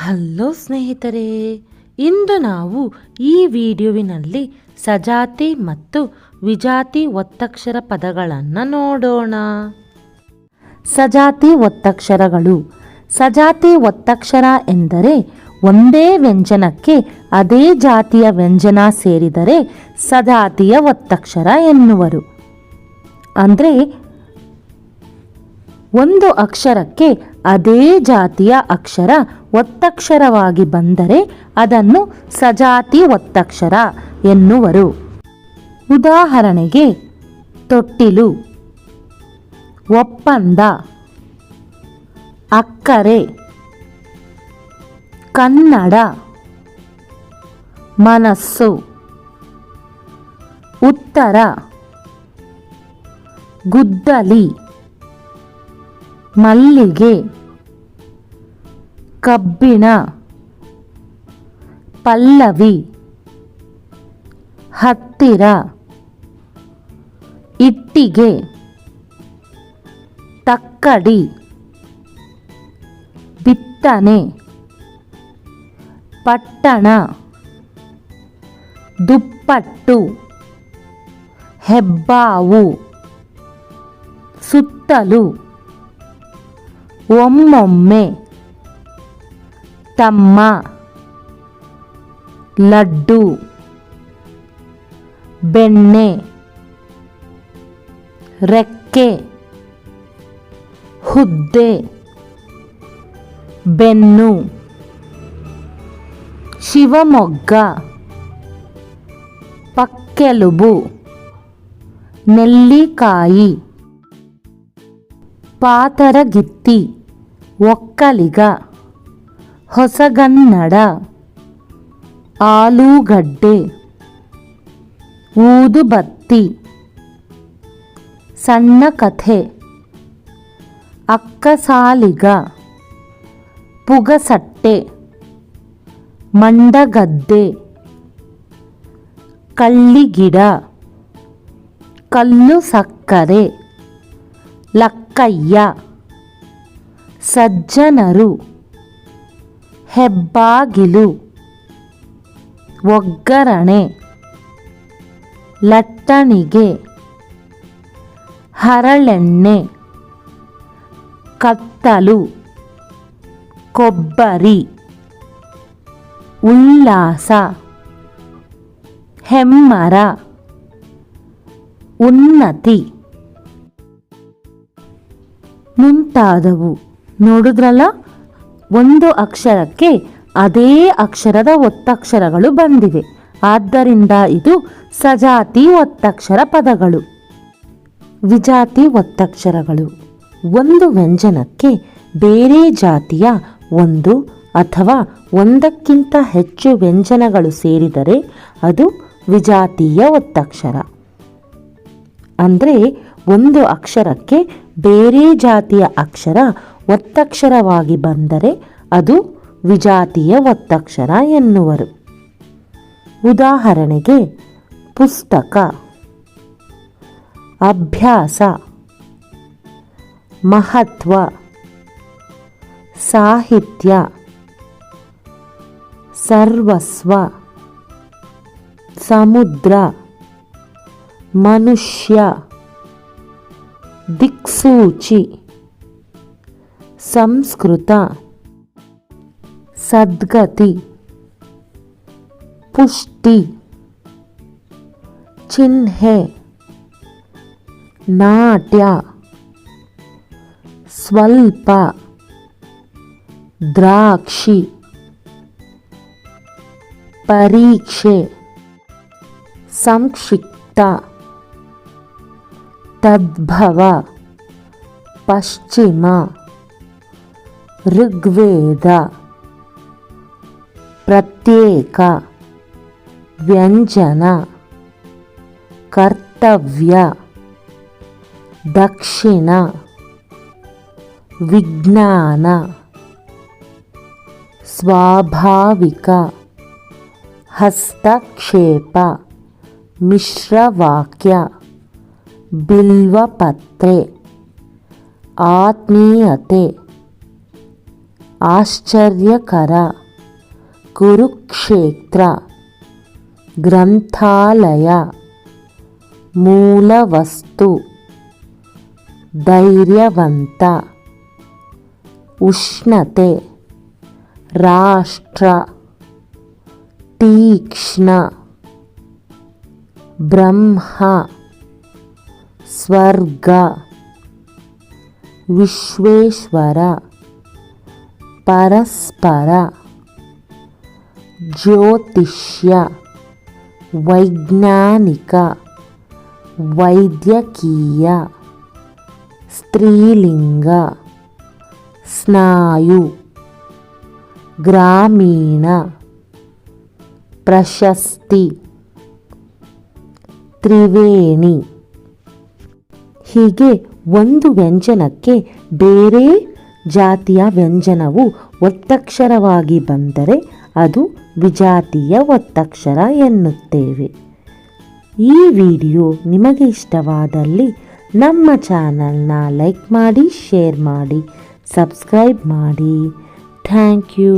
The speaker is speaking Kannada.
ಹಲೋ ಸ್ನೇಹಿತರೆ, ಇಂದು ನಾವು ಈ ವಿಡಿಯೋವಿನಲ್ಲಿ ಸಜಾತಿ ಮತ್ತು ವಿಜಾತಿ ಒತ್ತಕ್ಷರ ಪದಗಳನ್ನು ನೋಡೋಣ. ಸಜಾತಿ ಒತ್ತಕ್ಷರಗಳು. ಸಜಾತಿ ಒತ್ತಕ್ಷರ ಎಂದರೆ ಒಂದೇ ವ್ಯಂಜನಕ್ಕೆ ಅದೇ ಜಾತಿಯ ವ್ಯಂಜನ ಸೇರಿದರೆ ಸಜಾತಿಯ ಒತ್ತಕ್ಷರ ಎನ್ನುವರು. ಅಂದರೆ ಒಂದು ಅಕ್ಷರಕ್ಕೆ ಅದೇ ಜಾತಿಯ ಅಕ್ಷರ ಒತ್ತಕ್ಷರವಾಗಿ ಬಂದರೆ ಅದನ್ನು ಸಜಾತಿ ಒತ್ತಕ್ಷರ ಎನ್ನುವರು. ಉದಾಹರಣೆಗೆ, ತೊಟ್ಟಿಲು, ಒಪ್ಪಂದ, ಅಕ್ಕರೆ, ಕನ್ನಡ, ಮನಸ್ಸು, ಉತ್ತರ, ಗುದ್ದಲಿ. ಮಲ್ಲಿಗೆ ಕಬ್ಬಿಣ ಪಲ್ಲವಿ ಹತ್ತಿರ ಇಟ್ಟಿಗೆ ತಕ್ಕಡಿ ಬಿತ್ತನೆ ಪಟ್ಟಣ ದುಪ್ಪಟ್ಟು ಹೆಬ್ಬಾವು ಸುತ್ತಲೂ. ಒಮ್ಮೊಮ್ಮೆ ತಮ್ಮ ಲಡ್ಡು ಬೆಣ್ಣೆ ರೆಕ್ಕೆ ಹುದ್ದೆ ಬೆನ್ನು ಶಿವಮೊಗ್ಗ ಪಕ್ಕೆಲುಬು ನೆಲ್ಲಿಕಾಯಿ ಪಾತರಗಿತ್ತಿ ಒಕ್ಕಲಿಗ ಹೊಸಗನ್ನಡ ಆಲೂಗಡ್ಡೆ ಊದುಬತ್ತಿ ಸಣ್ಣ ಕಥೆ ಅಕ್ಕಸಾಲಿಗ ಪುಗಸಟ್ಟೆ ಮಂಡಗದ್ದೆ ಕಳ್ಳಿಗಿಡ ಕಲ್ಲು ಸಕ್ಕರೆ ಲಕ್ಕಯ್ಯ ಸಜ್ಜನರು ಹೆಬ್ಬಾಗಿಲು ಒಗ್ಗರಣೆ ಲಟ್ಟಣಿಗೆ ಹರಳೆಣ್ಣೆ ಕತ್ತಲು ಕೊಬ್ಬರಿ ಉಲ್ಲಾಸ ಹೆಮ್ಮರ ಉನ್ನತಿ ಮುಂತಾದವು. ನೋಡಿದ್ರಲ್ಲ? ಒಂದು ಅಕ್ಷರಕ್ಕೆ ಅದೇ ಅಕ್ಷರದ ಒತ್ತಕ್ಷರಗಳು ಬಂದಿವೆ. ಆದ್ದರಿಂದ ಇದು ಸಜಾತಿ ಒತ್ತಕ್ಷರ ಪದಗಳು. ವಿಜಾತಿ ಒತ್ತಕ್ಷರಗಳು. ಒಂದು ವ್ಯಂಜನಕ್ಕೆ ಬೇರೆ ಜಾತಿಯ ಒಂದು ಅಥವಾ ಒಂದಕ್ಕಿಂತ ಹೆಚ್ಚು ವ್ಯಂಜನಗಳು ಸೇರಿದರೆ ಅದು ವಿಜಾತೀಯ ಒತ್ತಕ್ಷರ. ಅಂದರೆ ಒಂದು ಅಕ್ಷರಕ್ಕೆ ಬೇರೆ ಜಾತಿಯ ಅಕ್ಷರ ಒತ್ತಕ್ಷರವಾಗಿ ಬಂದರೆ ಅದು ವಿಜಾತಿಯ ಒತ್ತಕ್ಷರ ಎನ್ನುವರು. ಉದಾಹರಣೆಗೆ ಪುಸ್ತಕ, ಅಭ್ಯಾಸ, ಮಹತ್ವ, ಸಾಹಿತ್ಯ, ಸರ್ವಸ್ವ, ಸಮುದ್ರ, ಮನುಷ್ಯ, ದಿಕ್ಸೂಚಿ. సంస్కృత సద్గతి పుష్టి చిహ్నే నాట్య స్వల్ప ద్రాక్షి పరీక్షే సంక్షిప్త తద్భవ పశ్చిమ ಋಗ್ವೇದ ಪ್ರತ್ಯೇಕ ವ್ಯಂಜನ ಕರ್ತವ್ಯ ದಕ್ಷಿಣ ವಿಜ್ಞಾನ ಸ್ವಾಭಾವಿಕ ಹಸ್ತಕ್ಷೇಪ ಮಿಶ್ರವಾಕ್ಯ ಬಿಲ್ವಪತ್ರೆ ಆತ್ಮೀಯತೆ ಆಶ್ಚರ್ಯಕರ. ಕುರುಕ್ಷೇತ್ರ. ಗ್ರಂಥಾಲಯ. ಮೂಲವಸ್ತು. ಧೈರ್ಯವಂತ. ಉಷ್ಣತೆ. ರಾಷ್ಟ್ರ. ತೀಕ್ಷ್ಣ. ಬ್ರಹ್ಮ. ಸ್ವರ್ಗ. ವಿಶ್ವೇಶ್ವರ. ಪರಸ್ಪರ ಜ್ಯೋತಿಷ್ಯ ವೈಜ್ಞಾನಿಕ ವೈದ್ಯಕೀಯ ಸ್ತ್ರೀಲಿಂಗ ಸ್ನಾಯು ಗ್ರಾಮೀಣ ಪ್ರಶಸ್ತಿ ತ್ರಿವೇಣಿ ಹೀಗೆ ಒಂದು ವ್ಯಂಜನಕ್ಕೆ ಬೇರೆ ಜಾತಿಯ ವ್ಯಂಜನವು ಒತ್ತಕ್ಷರವಾಗಿ ಬಂದರೆ ಅದು ವಿಜಾತಿಯ ಒತ್ತಕ್ಷರ ಎನ್ನುತ್ತೇವೆ. ಈ ವಿಡಿಯೋ ನಿಮಗೆ ಇಷ್ಟವಾದಲ್ಲಿ ನಮ್ಮ ಚಾನಲ್ನ ಲೈಕ್ ಮಾಡಿ, ಶೇರ್ ಮಾಡಿ, ಸಬ್ಸ್ಕ್ರೈಬ್ ಮಾಡಿ. Thank you.